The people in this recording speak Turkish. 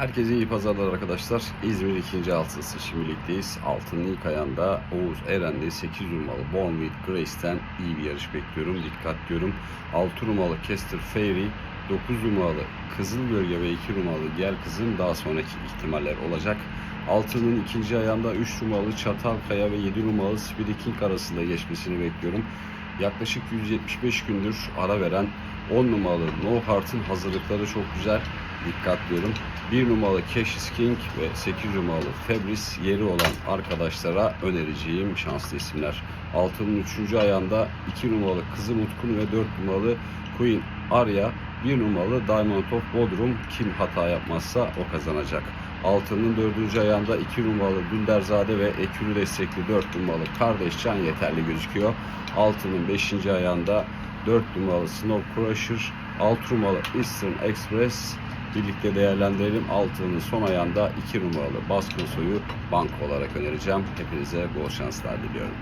Herkese iyi pazarlar arkadaşlar. İzmir 2. altısı şimdilikteyiz. Altının ilk ayağında Oğuz Eren'de 8 numaralı Born with Grace'ten iyi bir yarış bekliyorum. Dikkat diyorum. 6 numaralı Kester Fairy, 9 numaralı Kızıl Bölge ve 2 numaralı Gel Kızım daha sonraki ihtimaller olacak. Altının ikinci ayağında 3 numaralı Çatalkaya ve 7 numaralı Spirit arasında geçmesini bekliyorum. Yaklaşık 175 gündür ara veren 10 numaralı No Heart'ın hazırlıkları çok güzel. Dikkat diyorum. 1 numaralı Cassius King ve 8 numaralı Fabris yeri olan arkadaşlara önereceğim şanslı isimler. Altının 3. ayağında 2 numaralı Kızım Utkun ve 4 numaralı Queen Arya, 1 numaralı Diamond of Bodrum kim hata yapmazsa o kazanacak. Altının 4. ayağında 2 numaralı Dünderzade ve Ekürü destekli 4 numaralı Kardeşcan yeterli gözüküyor. Altının 5. ayağında 4 numaralı Snow Crusher, 6 numaralı Eastern Express birlikte değerlendirelim. Altının son ayağında 2 numaralı Baskın Soyu bank olarak önereceğim. Hepinize bol şanslar diliyorum.